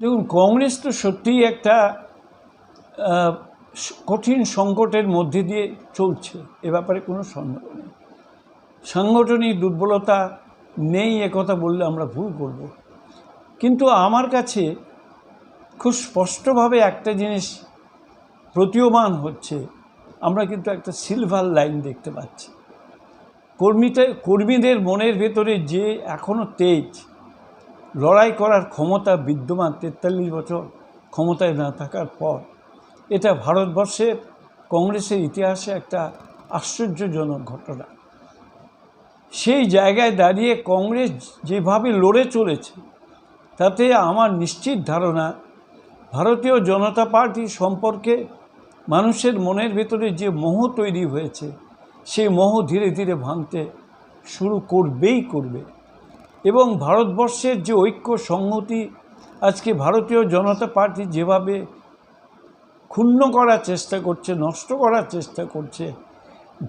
দেখুন, কংগ্রেস তো সত্যিই একটা কঠিন সংকটের মধ্যে দিয়ে চলছে। এ ব্যাপারে কোনো সন্দেহ নেই। সাংগঠনিক দুর্বলতা নেই একথা বললে আমরা ভুল করব। কিন্তু আমার কাছে খুব স্পষ্টভাবে একটা জিনিস প্রতীয়মান হচ্ছে। আমরা কিন্তু একটা সিলভার লাইন দেখতে পাচ্ছি। কর্মীতে, কর্মীদের মনের ভেতরে যে এখনও তেজ লড়াই করার ক্ষমতা বিদ্যমান তেতাল্লিশ বছর ক্ষমতায় না থাকার পর, এটা ভারতবর্ষের কংগ্রেসের ইতিহাসে একটা আশ্চর্যজনক ঘটনা। সেই জায়গায় দাঁড়িয়ে কংগ্রেস যেভাবে লড়ে চলেছে, তাতে আমার নিশ্চিত ধারণা, ভারতীয় জনতা পার্টি সম্পর্কে মানুষের মনের ভেতরে যে মোহ তৈরি হয়েছে, সেই মোহ ধীরে ধীরে ভাঙতে শুরু করবেই করবে। এবং ভারতবর্ষের যে ঐক্য সংহতি, আজকে ভারতীয় জনতা পার্টি যেভাবে ক্ষুণ্ণ করার চেষ্টা করছে, নষ্ট করার চেষ্টা করছে,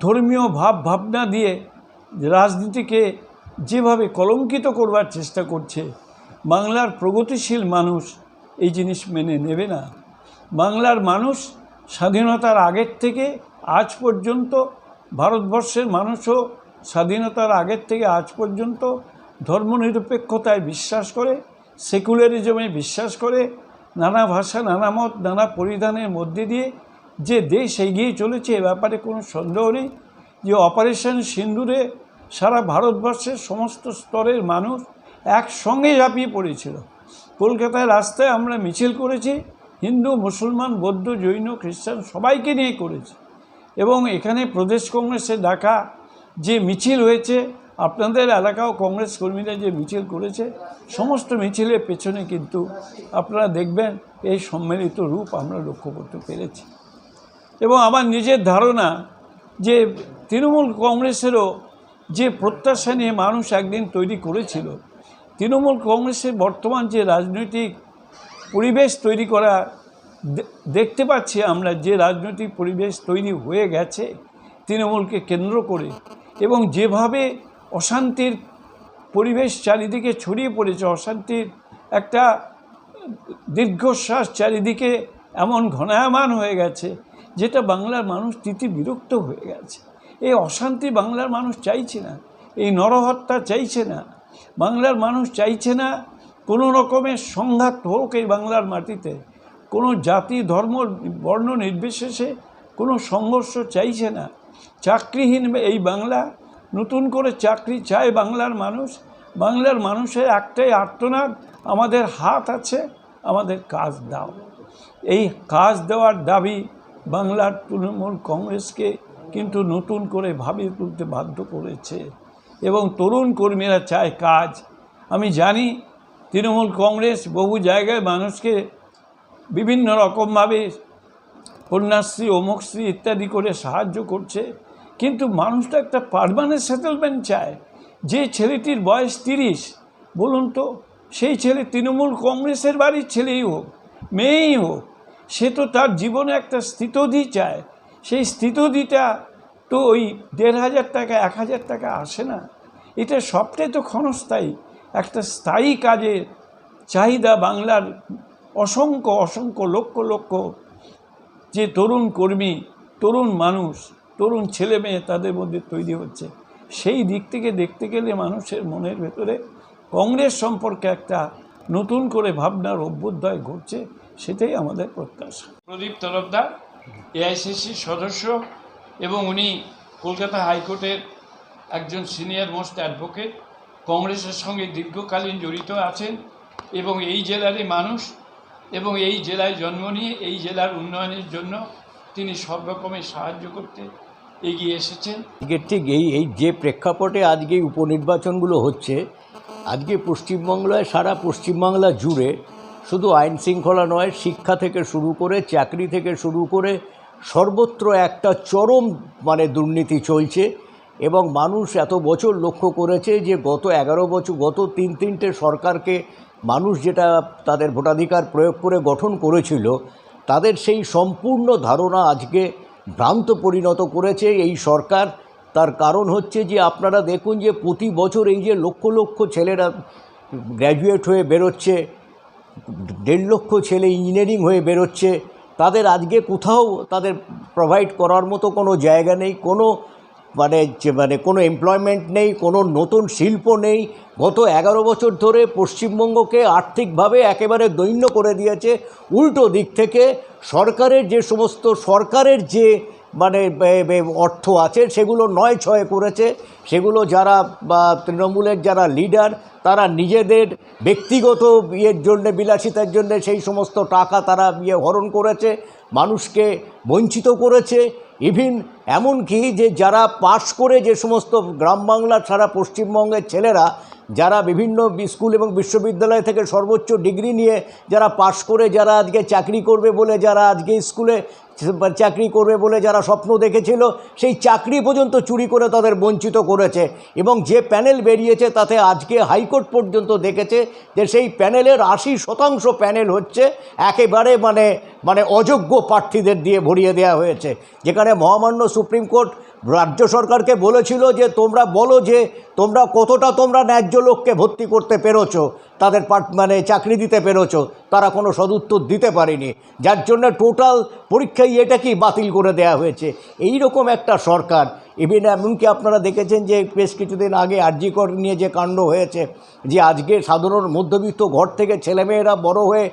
ধর্মীয় ভাব ভাবনা দিয়ে রাজনীতিকে যেভাবে কলঙ্কিত করবার চেষ্টা করছে, বাংলার প্রগতিশীল মানুষ এই জিনিস মেনে নেবে না। বাংলার মানুষ স্বাধীনতার আগের থেকে আজ পর্যন্ত, ভারতবর্ষের মানুষও স্বাধীনতার আগের থেকে আজ পর্যন্ত ধর্মনিরপেক্ষতায় বিশ্বাস করে, সেকুলারিজমে বিশ্বাস করে, নানা ভাষা, নানা মত, নানা পরিধানের মধ্যে দিয়ে যে দেশ এগিয়ে চলেছে, এ ব্যাপারে কোনো সন্দেহ নেই যে অপারেশন সিন্দুরে সারা ভারতবর্ষের সমস্ত স্তরের মানুষ একসঙ্গে ঝাঁপিয়ে পড়েছিল। কলকাতায় রাস্তায় আমরা মিছিল করেছি, হিন্দু, মুসলমান, বৌদ্ধ, জৈন, খ্রিস্টান সবাইকে নিয়ে করেছি এবং এখানে প্রদেশ কংগ্রেসে ডাকা যে মিছিল হয়েছে আপনাদের এলাকাও কংগ্রেস কর্মীরা যে মিছিল করেছে, সমস্ত মিছিলের পেছনে কিন্তু আপনারা দেখবেন এই সম্মিলিত রূপ আমরা লক্ষ্য করতে পেরেছি। এবং আমার নিজের ধারণা যে তৃণমূল কংগ্রেসেরও যে প্রত্যাশা নিয়ে মানুষ একদিন তৈরি করেছিল, তৃণমূল কংগ্রেসের বর্তমান যে রাজনৈতিক পরিবেশ তৈরি করা দেখতে পাচ্ছি আমরা যে রাজনৈতিক পরিবেশ তৈরি হয়ে গেছে, তৃণমূলকে কেন্দ্র করে এবং যেভাবে অশান্তির পরিবেশ চারিদিকে ছড়িয়ে পড়েছে। অশান্তির একটা দীর্ঘশ্বাস চারিদিকে এমন ঘনায়মান হয়ে গেছে, যেটা বাংলার মানুষ তিতি বিরক্ত হয়ে গেছে। এই অশান্তি বাংলার মানুষ চাইছে না, এই নরহত্যা চাইছে না। বাংলার মানুষ চাইছে না কোনো রকমের সংঘাত হোক এই বাংলার মাটিতে। কোনো জাতি, ধর্ম, বর্ণ নির্বিশেষে কোনো সংঘর্ষ চাইছে না। চাকরিহীন এই বাংলা নতুন করে চাকরি চায় বাংলার মানুষ। বাংলার মানুষের একটাই আর্তনাদ, আমাদের হাত আছে, আমাদের কাজ দাও। এই কাজ দেওয়ার দাবি বাংলার তৃণমূল কংগ্রেসকে কিন্তু নতুন করে ভাবিয়ে তুলতে বাধ্য করেছে। এবং তরুণ কর্মীরা চায় কাজ। আমি জানি তৃণমূল কংগ্রেস বহু জায়গায় মানুষকে বিভিন্ন রকমভাবে কন্যাশ্রী, অমুকশ্রী ইত্যাদি করে সাহায্য করছে। কিন্তু মানুষ তো একটা পারমানেন্ট সেটেলমেন্ট চায়। যে ছেলেটির বয়স তিরিশ, বলুন তো, সেই ছেলে তৃণমূল কংগ্রেসের বাড়ির ছেলেই হোক, মেয়েই হোক, সে তো তার জীবনে একটা স্থিতধি চায়। সেই স্থিতধিটা তো ওই দেড় হাজার টাকা, এক হাজার টাকা আসে না। এটা সবটাই তো ক্ষণস্থায়ী। একটা স্থায়ী কাজের চাহিদা বাংলার অসংখ্য অসংখ্য লক্ষ লক্ষ যে তরুণ কর্মী, তরুণ মানুষ তরুণ ছেলে মেয়ে তাদের মধ্যে তৈরি হচ্ছে। সেই দিক থেকে দেখতে গেলে মানুষের মনের ভেতরে কংগ্রেস সম্পর্কে একটা নতুন করে ভাবনার অভ্যুদয় ঘটছে, সেটাই আমাদের প্রত্যাশা। প্রদীপ তরফদার এআইসিসির সদস্য এবং উনি কলকাতা হাইকোর্টের একজন সিনিয়র মোস্ট অ্যাডভোকেট, কংগ্রেসের সঙ্গে দীর্ঘকালীন জড়িত আছেন এবং এই জেলারই মানুষ এবং এই জেলায় জন্ম নিয়ে এই জেলার উন্নয়নের জন্য তিনি সব রকমের সাহায্য করতে এগিয়ে এসেছেন। ঠিক এই এই যে প্রেক্ষাপটে আজকে এই উপনির্বাচনগুলো হচ্ছে, আজকে পশ্চিমবাংলায় সারা পশ্চিমবাংলা জুড়ে শুধু আইন শৃঙ্খলা নয়, শিক্ষা থেকে শুরু করে, চাকরি থেকে শুরু করে সর্বত্র একটা চরম মানে দুর্নীতি চলছে এবং মানুষ এত বছর লক্ষ্য করেছে যে গত এগারো বছর, গত তিন তিনটে সরকারকে মানুষ যেটা তাদের ভোটাধিকার প্রয়োগ করে গঠন করেছিল, তাদের সেই সম্পূর্ণ ধারণা আজকে ভ্রান্ত পরিণত করেছে এই সরকার। তার কারণ হচ্ছে যে, আপনারা দেখুন যে, প্রতি বছর এই যে লক্ষ লক্ষ ছেলেরা গ্র্যাজুয়েট হয়ে বেরোচ্ছে, দেড় লক্ষ ছেলে ইঞ্জিনিয়ারিং হয়ে বেরোচ্ছে। তাদের আজকে কোথাও তাদের প্রোভাইড করার মতো কোনো জায়গা নেই, কোনো মানে মানে কোনো এমপ্লয়মেন্ট নেই, কোনো নতুন শিল্প নেই। গত এগারো বছর ধরে পশ্চিমবঙ্গকে আর্থিকভাবে একেবারে দৈন্য করে দিয়েছে। উল্টো দিক থেকে সরকারের যে সমস্ত, সরকারের যে মানে অর্থ আছে, সেগুলো নয় ছয় করেছে। সেগুলো যারা বা তৃণমূলের যারা লিডার তারা নিজেদের ব্যক্তিগত ইয়ের জন্যে, বিলাসিতার জন্য সেই সমস্ত টাকা তারা ইয়ে হরণ করেছে। মানুষকে বঞ্চিত করেছে। ইভিন এমনকি যে যারা পাশ করে যে সমস্ত গ্রাম বাংলার ছাড়া পশ্চিমবঙ্গের ছেলেরা, যারা বিভিন্ন স্কুল এবং বিশ্ববিদ্যালয় থেকে সর্বোচ্চ ডিগ্রি নিয়ে যারা পাশ করে, যারা আজকে চাকরি করবে বলে যারা আজকে স্কুলে চাকরি করবে বলে যারা স্বপ্ন দেখেছিল, সেই চাকরি পর্যন্ত চুরি করে তাদের বঞ্চিত করেছে। এবং যে প্যানেল বেরিয়েছে, তাতে আজকে হাইকোর্ট পর্যন্ত দেখেছে যে সেই প্যানেলের আশি শতাংশ প্যানেল হচ্ছে একেবারে মানে মানে অযোগ্য প্রার্থীদের দিয়ে ভরিয়ে দেওয়া হয়েছে। যেখানে মহামান্য সুপ্রিম কোর্ট রাজ্য সরকারকে বলেছিল যে, তোমরা বলো যে, তোমরা কতটা তোমরা ন্যায্য লোককে ভর্তি করতে পেরেছ, তাদের মানে চাকরি দিতে পেরেছ? তারা কোনো সদুত্তর দিতে পারেনি। যার জন্য টোটাল পরীক্ষায় এটাকেই বাতিল করে দেওয়া হয়েছে? এই রকম একটা সরকার ইভিন এমনকি আপনারা দেখেছেন যে বেশ কিছুদিন আগে আরজিকর নিয়ে যে কাণ্ড হয়েছে, যে আজকে সাধারণ মধ্যবিত্ত ঘর থেকে ছেলেমেয়েরা বড় হয়ে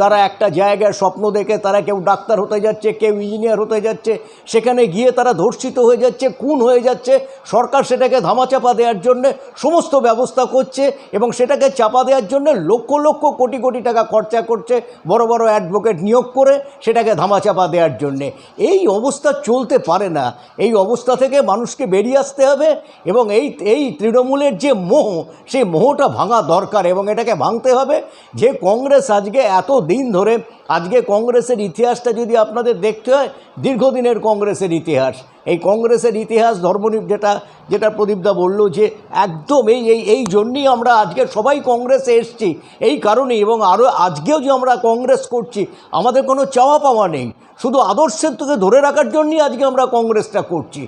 তারা একটা জায়গায় স্বপ্ন দেখে তারা কেউ ডাক্তার হতে যাচ্ছে, কেউ ইঞ্জিনিয়ার হতে যাচ্ছে, সেখানে গিয়ে তারা ধর্ষিত হয়ে যাচ্ছে, খুন হয়ে যাচ্ছে, সরকার সেটাকে ধামাচাপা দেওয়ার জন্য সমস্ত ব্যবস্থা করছে এবং সেটাকে চাপা দেওয়ার জন্য লক্ষ লক্ষ কোটি কোটি টাকা খরচা করছে, বড় বড় অ্যাডভোকেট নিয়োগ করে সেটাকে ধামাচাপা দেওয়ার জন্যে। এই অবস্থা চলতে পারে না। এই অবস্থা থেকে মানুষকে বেরিয়ে আসতে হবে এবং এই এই তৃণমূলের যে মোহ, সেই মোহটা ভাঙা দরকার এবং এটাকে ভাঙতে হবে। যে কংগ্রেস আজকে এত দিন ধরে, আজকে কংগ্রেসের ইতিহাসটা যদি আপনাদের দেখতে হয়, দীর্ঘদিনের কংগ্রেসের ইতিহাস। এই কংগ্রেসের ইতিহাস ধর্ম যেটা যেটা প্রদীপদা বলল যে একদম এই এই এই জন্যই আমরা আজকে সবাই কংগ্রেসে এসছি। এই কারণেই এবং আরও আজকেও যে আমরা কংগ্রেস করছি, আমাদের কোনো চাওয়া পাওয়া নেই। শুধু আদর্শের থেকে ধরে রাখার জন্যই আজকে আমরা কংগ্রেসটা করছি।